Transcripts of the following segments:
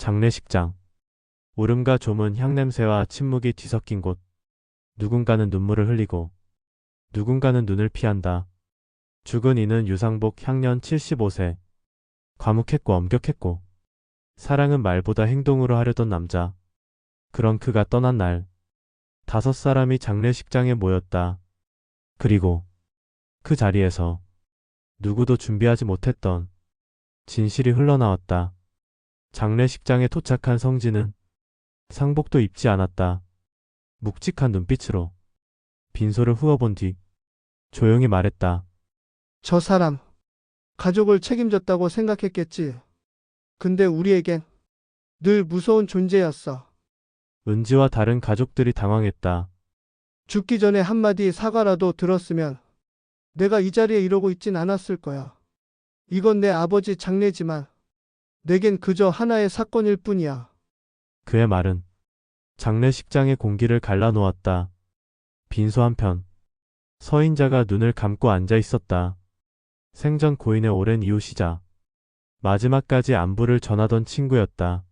장례식장. 울음과 조문 향냄새와 침묵이 뒤섞인 곳. 누군가는 눈물을 흘리고 누군가는 눈을 피한다. 죽은 이는 유상복 향년 75세. 과묵했고 엄격했고 사랑은 말보다 행동으로 하려던 남자. 그런 그가 떠난 날 다섯 사람이 장례식장에 모였다. 그리고 그 자리에서 누구도 준비하지 못했던 진실이 흘러나왔다. 장례식장에 도착한 성진은 상복도 입지 않았다. 묵직한 눈빛으로 빈소를 후어본 뒤 조용히 말했다. 저 사람, 가족을 책임졌다고 생각했겠지. 근데 우리에겐 늘 무서운 존재였어. 은지와 다른 가족들이 당황했다. 죽기 전에 한마디 사과라도 들었으면 내가 이 자리에 이러고 있진 않았을 거야. 이건 내 아버지 장례지만 내겐 그저 하나의 사건일 뿐이야. 그의 말은 장례식장의 공기를 갈라놓았다. 빈소 한편 서인자가 눈을 감고 앉아 있었다. 생전 고인의 오랜 이웃이자 마지막까지 안부를 전하던 친구였다.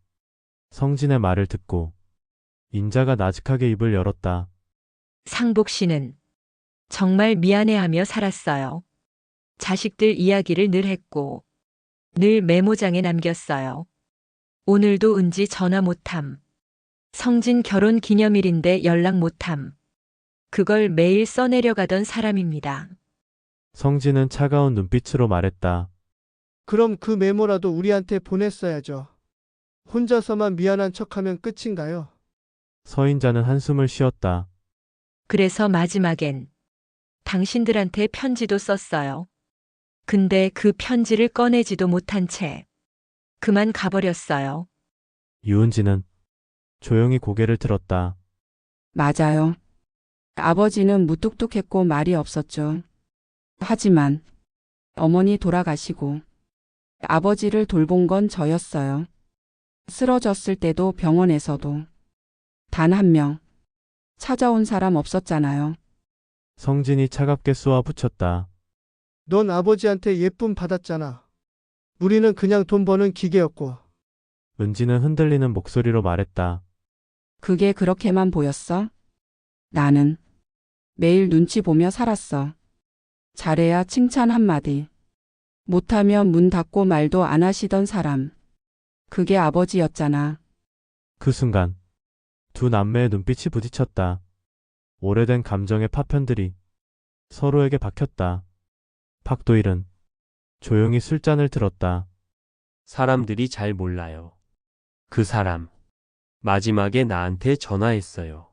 성진의 말을 듣고 인자가 나직하게 입을 열었다. 상복 씨는 정말 미안해하며 살았어요. 자식들 이야기를 늘 했고, 늘 메모장에 남겼어요. 오늘도 은지 전화 못함. 성진 결혼 기념일인데 연락 못함. 그걸 매일 써내려가던 사람입니다. 성진은 차가운 눈빛으로 말했다. 그럼 그 메모라도 우리한테 보냈어야죠. 혼자서만 미안한 척하면 끝인가요? 서인자는 한숨을 쉬었다. 그래서 마지막엔 당신들한테 편지도 썼어요. 근데 그 편지를 꺼내지도 못한 채 그만 가버렸어요. 유은지는 조용히 고개를 들었다. 맞아요. 아버지는 무뚝뚝했고 말이 없었죠. 하지만 어머니 돌아가시고 아버지를 돌본 건 저였어요. 쓰러졌을 때도 병원에서도 단 한 명 찾아온 사람 없었잖아요. 성진이 차갑게 쏘아 붙였다. 넌 아버지한테 예쁨 받았잖아. 우리는 그냥 돈 버는 기계였고. 은지는 흔들리는 목소리로 말했다. 그게 그렇게만 보였어? 나는 매일 눈치 보며 살았어. 잘해야 칭찬 한마디. 못하면 문 닫고 말도 안 하시던 사람. 그게 아버지였잖아. 그 순간 두 남매의 눈빛이 부딪혔다. 오래된 감정의 파편들이 서로에게 박혔다. 박도일은 조용히 술잔을 들었다. 사람들이 잘 몰라요. 그 사람. 마지막에 나한테 전화했어요.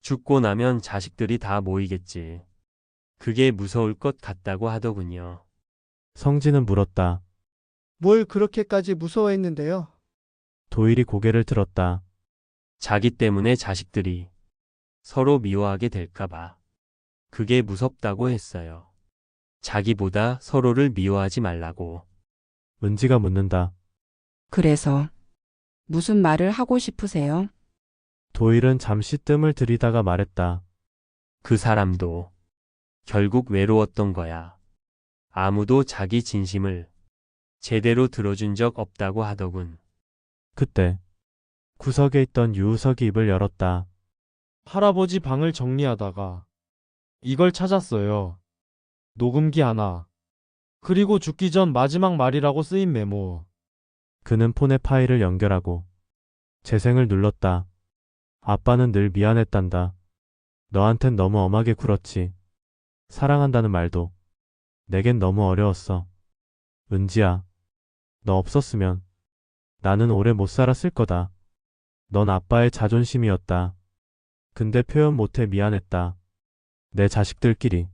죽고 나면 자식들이 다 모이겠지. 그게 무서울 것 같다고 하더군요. 성진은 물었다. 뭘 그렇게까지 무서워했는데요? 도일이 고개를 들었다. 자기 때문에 자식들이 서로 미워하게 될까봐. 그게 무섭다고 했어요. 자기보다 서로를 미워하지 말라고. 은지가 묻는다. 그래서 무슨 말을 하고 싶으세요? 도일은 잠시 뜸을 들이다가 말했다. 그 사람도 결국 외로웠던 거야. 아무도 자기 진심을 제대로 들어준 적 없다고 하더군. 그때 구석에 있던 유우석이 입을 열었다. 할아버지 방을 정리하다가 이걸 찾았어요. 녹음기 하나. 그리고 죽기 전 마지막 말이라고 쓰인 메모. 그는 폰에 파일을 연결하고 재생을 눌렀다. 아빠는 늘 미안했단다. 너한텐 너무 엄하게 굴었지. 사랑한다는 말도 내겐 너무 어려웠어. 은지야, 너 없었으면 나는 오래 못 살았을 거다. 넌 아빠의 자존심이었다. 근데 표현 못해 미안했다. 내 자식들끼리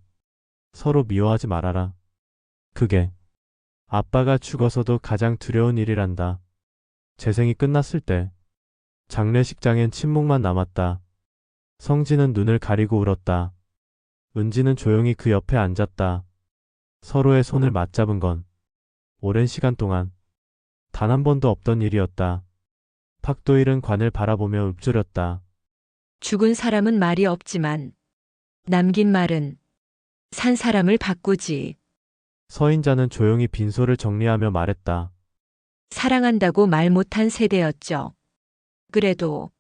서로 미워하지 말아라. 그게 아빠가 죽어서도 가장 두려운 일이란다. 재생이 끝났을 때 장례식장엔 침묵만 남았다. 성진은 눈을 가리고 울었다. 은지는 조용히 그 옆에 앉았다. 서로의 손을 맞잡은 건 오랜 시간 동안 단 한 번도 없던 일이었다. 박도일은 관을 바라보며 읊조렸다. 죽은 사람은 말이 없지만 남긴 말은 산 사람을 바꾸지. 서인자는 조용히 빈소를 정리하며 말했다. 사랑한다고 말 못한 세대였죠. 그래도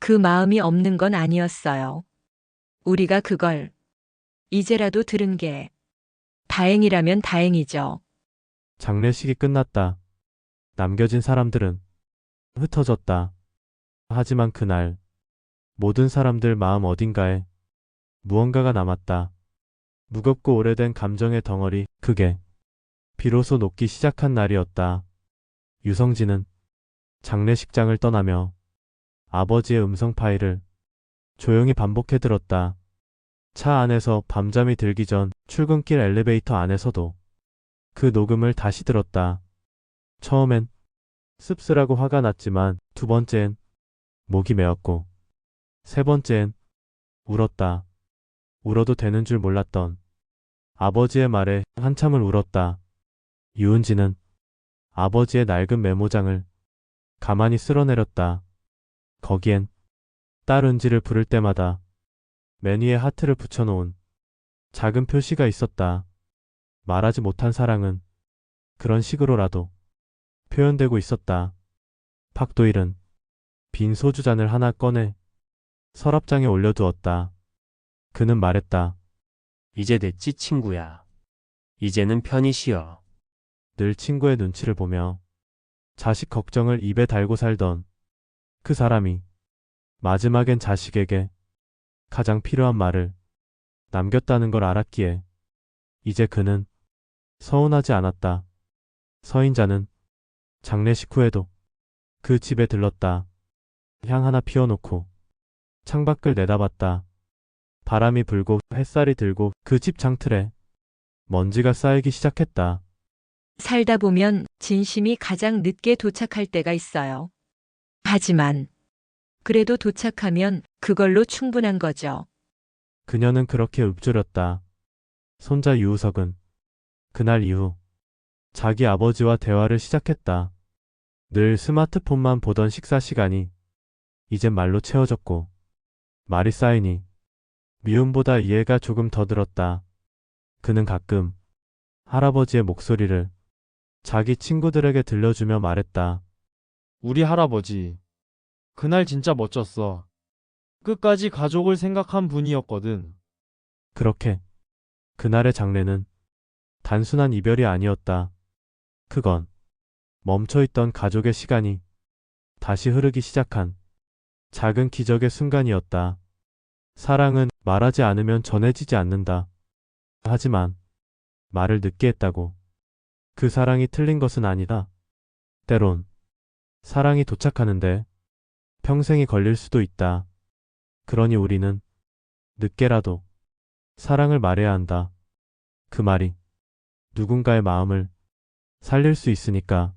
그 마음이 없는 건 아니었어요. 우리가 그걸 이제라도 들은 게 다행이라면 다행이죠. 장례식이 끝났다. 남겨진 사람들은 흩어졌다. 하지만 그날 모든 사람들 마음 어딘가에 무언가가 남았다. 무겁고 오래된 감정의 덩어리, 그게 비로소 녹기 시작한 날이었다. 유성진은 장례식장을 떠나며 아버지의 음성 파일을 조용히 반복해 들었다. 차 안에서 밤잠이 들기 전 출근길 엘리베이터 안에서도 그 녹음을 다시 들었다. 처음엔 씁쓸하고 화가 났지만 두 번째엔 목이 메었고 세 번째엔 울었다. 울어도 되는 줄 몰랐던 아버지의 말에 한참을 울었다. 유은지는 아버지의 낡은 메모장을 가만히 쓸어내렸다. 거기엔 딸 은지를 부를 때마다 맨 위에 하트를 붙여놓은 작은 표시가 있었다. 말하지 못한 사랑은 그런 식으로라도 표현되고 있었다. 박도일은 빈 소주잔을 하나 꺼내 서랍장에 올려두었다. 그는 말했다. 이제 됐지, 친구야. 이제는 편히 쉬어. 늘 친구의 눈치를 보며 자식 걱정을 입에 달고 살던 그 사람이 마지막엔 자식에게 가장 필요한 말을 남겼다는 걸 알았기에 이제 그는 서운하지 않았다. 서인자는 장례식 후에도 그 집에 들렀다. 향 하나 피워놓고 창밖을 내다봤다. 바람이 불고 햇살이 들고 그집 창틀에 먼지가 쌓이기 시작했다. 살다 보면 진심이 가장 늦게 도착할 때가 있어요. 하지만 그래도 도착하면 그걸로 충분한 거죠. 그녀는 그렇게 읊조렸다. 손자 유우석은 그날 이후 자기 아버지와 대화를 시작했다. 늘 스마트폰만 보던 식사 시간이 이젠 말로 채워졌고 말이 쌓이니 미움보다 이해가 조금 더 들었다. 그는 가끔 할아버지의 목소리를 자기 친구들에게 들려주며 말했다. 우리 할아버지. 그날 진짜 멋졌어. 끝까지 가족을 생각한 분이었거든. 그렇게 그날의 장례는 단순한 이별이 아니었다. 그건 멈춰있던 가족의 시간이 다시 흐르기 시작한 작은 기적의 순간이었다. 사랑은 말하지 않으면 전해지지 않는다. 하지만 말을 늦게 했다고 그 사랑이 틀린 것은 아니다. 때론 사랑이 도착하는데 평생이 걸릴 수도 있다. 그러니 우리는 늦게라도 사랑을 말해야 한다. 그 말이 누군가의 마음을 살릴 수 있으니까.